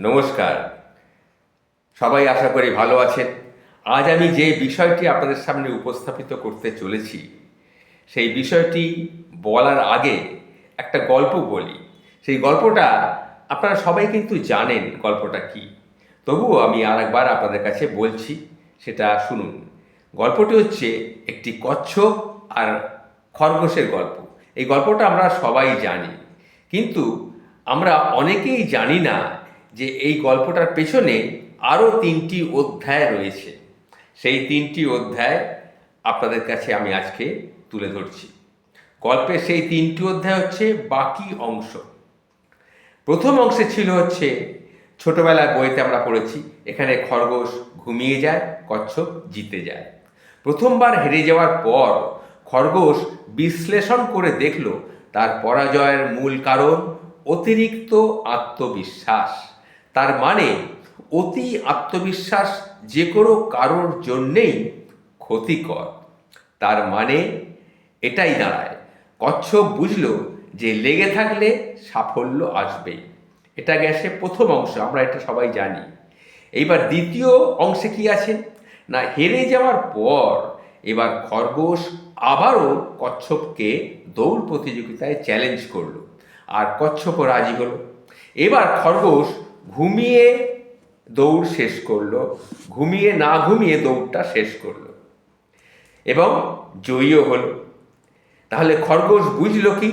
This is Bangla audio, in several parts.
নমস্কার। সবাই আশা করি ভালো আছেন। আজ আমি যে বিষয়টি আপনাদের সামনে উপস্থাপিত করতে চলেছি, সেই বিষয়টি বলার আগে একটা গল্প বলি। সেই গল্পটা আপনারা সবাই কিন্তু জানেন গল্পটা কি। তবুও আমি আরেকবার আপনাদের কাছে বলছি, সেটা শুনুন। গল্পটি হচ্ছে একটি কচ্ছপ আর খরগোশের গল্প। এই গল্পটা আমরা সবাই জানি। কিন্তু আমরা অনেকেই জানি না যে এই গল্পটার পেছনে আরও তিনটি অধ্যায় রয়েছে। সেই তিনটি অধ্যায় আপনাদের কাছে আমি আজকে তুলে ধরছি। গল্পের সেই তিনটি অধ্যায় হচ্ছে বাকি অংশ। প্রথম অংশে ছিল হচ্ছে ছোটবেলায় বইতে আমরা পড়েছি, এখানে খরগোশ ঘুমিয়ে যায়, কচ্ছপ জিতে যায়। প্রথমবার হেরে যাওয়ার পর খরগোশ বিশ্লেষণ করে দেখল তার পরাজয়ের মূল কারণ অতিরিক্ত আত্মবিশ্বাস। তার মানে অতি আত্মবিশ্বাস যে কোনো কারোর জন্যেই ক্ষতিকর। তার মানে এটাই দাঁড়ায়। কচ্ছপ বুঝল যে লেগে থাকলে সাফল্য আসবেই। এটা গেছে প্রথম অংশ, আমরা এটা সবাই জানি। এইবার দ্বিতীয় অংশে কি আছে? না, হেরে যাওয়ার পর এবার খরগোশ আবারও কচ্ছপকে দৌড় প্রতিযোগিতায় চ্যালেঞ্জ করল। আর কচ্ছপও রাজি হলো। এবার খরগোশ ঘুমিয়ে দৌড় শেষ করল, ঘুমিয়ে না ঘুমিয়ে দৌড়টা শেষ করল। এবং জয়ীও হলো। তাহলে খরগোশ বুঝলো কি?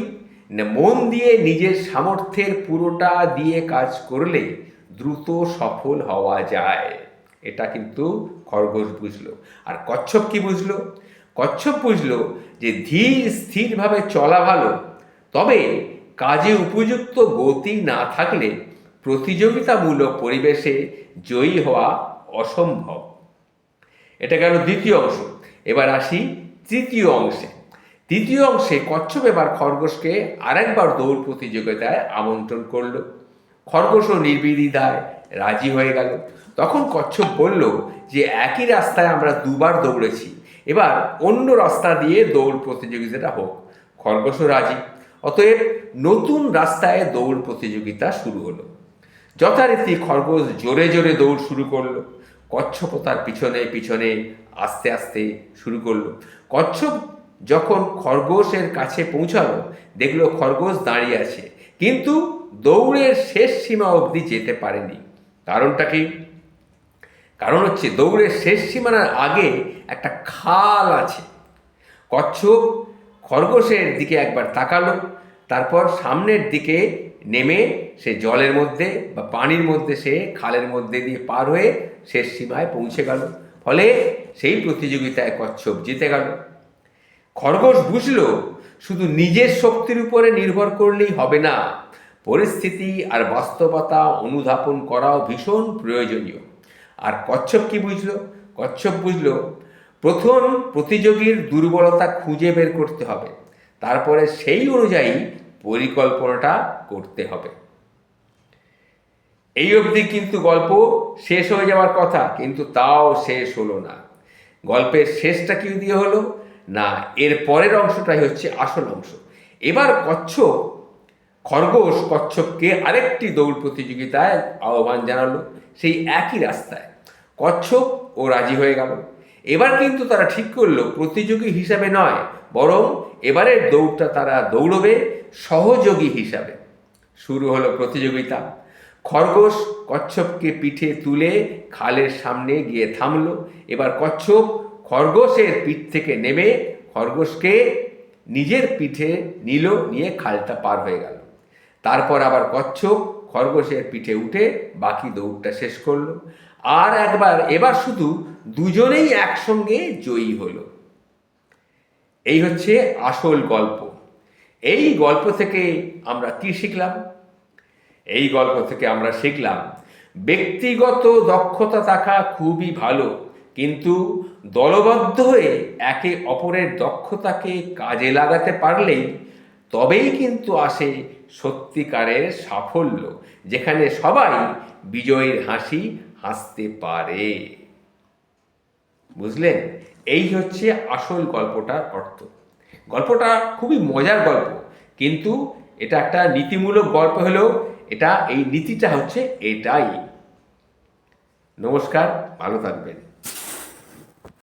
মন দিয়ে নিজের সামর্থ্যের পুরোটা দিয়ে কাজ করলে দ্রুত সফল হওয়া যায়। এটা কিন্তু খরগোশ বুঝলো। আর কচ্ছপ কি বুঝলো? কচ্ছপ বুঝলো যে ধীর, স্থিরভাবে চলা ভালো, তবে কাজে উপযুক্ত গতি না থাকলে প্রতিযোগিতামূলক পরিবেশে জয়ী হওয়া অসম্ভব। এটা গেল দ্বিতীয় অংশ। এবার আসি তৃতীয় অংশে। তৃতীয় অংশে কচ্ছপ এবার খরগোশকে আরেকবার দৌড় প্রতিযোগিতায় আমন্ত্রণ করল। খরগোশও নির্বিধিদায় রাজি হয়ে গেল। তখন কচ্ছপ বলল যে একই রাস্তায় আমরা দুবার দৌড়েছি, এবার অন্য রাস্তা দিয়ে দৌড় প্রতিযোগিতাটা হোক। খরগোশও রাজি। অতএব নতুন রাস্তায় দৌড় প্রতিযোগিতা শুরু হলো। যথারীতি খরগোশ জোরে জোরে দৌড় শুরু করল। কচ্ছপ তার পিছনে পিছনে আস্তে আস্তে শুরু করল। কচ্ছপ যখন খরগোশের কাছে পৌঁছালো, দেখল খরগোশ দাঁড়িয়ে আছে। কিন্তু দৌড়ের শেষ সীমা অবধি যেতে পারেনি। কারণটা কি? কারণ হচ্ছে দৌড়ের শেষ সীমানার আগে একটা খাল আছে। কচ্ছপ খরগোশের দিকে একবার তাকালো, তারপর সামনের দিকে নেমে সে জলের মধ্যে বা পানির মধ্যে সে খালের মধ্যে দিয়ে পার হয়ে শেষ সীমায় পৌঁছে গেল। ফলে সেই প্রতিযোগিতায় কচ্ছপ জিতে গেল। খরগোশ বুঝল, শুধু নিজের শক্তির উপরে নির্ভর করলেই হবে না, পরিস্থিতি আর বাস্তবতা অনুধাবন করাও ভীষণ প্রয়োজনীয়। আর কচ্ছপ কি বুঝলো? কচ্ছপ বুঝলো, প্রথম প্রতিযোগীর দুর্বলতা খুঁজে বের করতে হবে। তারপরে সেই অনুযায়ী পরিকল্পনাটা করতে হবে। এই অবধি কিন্তু গল্প শেষ হয়ে যাওয়ার কথা, কিন্তু তাও শেষ হলো না। গল্পের শেষটা কি দিয়ে হলো? না, এর পরের অংশটাই হচ্ছে আসল অংশ। এবার কচ্ছপ, খরগোশ কচ্ছপকে আরেকটি দৌড় প্রতিযোগিতায় আহ্বান জানালো, সেই একই রাস্তায়। কচ্ছপ ও রাজি হয়ে গেল। এবার কিন্তু তারা ঠিক করল, প্রতিযোগী হিসাবে নয়, বরং এবারের দৌড়টা তারা দৌড়বে সহযোগী হিসাবে। শুরু হলো প্রতিযোগিতা। খরগোশ কচ্ছপকে পিঠে তুলে খালের সামনে গিয়ে থামলো। এবার কচ্ছপ খরগোশের পিঠ থেকে নেমে খরগোশকে নিজের পিঠে নিল, নিয়ে খালটা পার হয়ে গেল। তারপর আবার কচ্ছপ খরগোশের পিঠে উঠে বাকি দৌড়টা শেষ করল। আর একবার, এবার শুধু দুজনেই একসঙ্গে জয়ী হলো। এই হচ্ছে আসল গল্প। এই গল্প থেকে আমরা কি শিখলাম? এই গল্প থেকে আমরা শিখলাম, ব্যক্তিগত দক্ষতা থাকা খুবই ভালো, কিন্তু দলবদ্ধ হয়ে একে অপরের দক্ষতাকে কাজে লাগাতে পারলেই তবেই কিন্তু আসে সত্যিকারের সাফল্য, যেখানে সবাই বিজয়ের হাসি হাসতে পারে। বুঝলেন? এই হচ্ছে আসল গল্পটার অর্থ। গল্পটা খুবই মজার গল্প। কিন্তু এটা একটা নীতিমূলক গল্প হলেও এটা, এই নীতিটা হচ্ছে এটাই। নমস্কার, ভালো থাকবেন।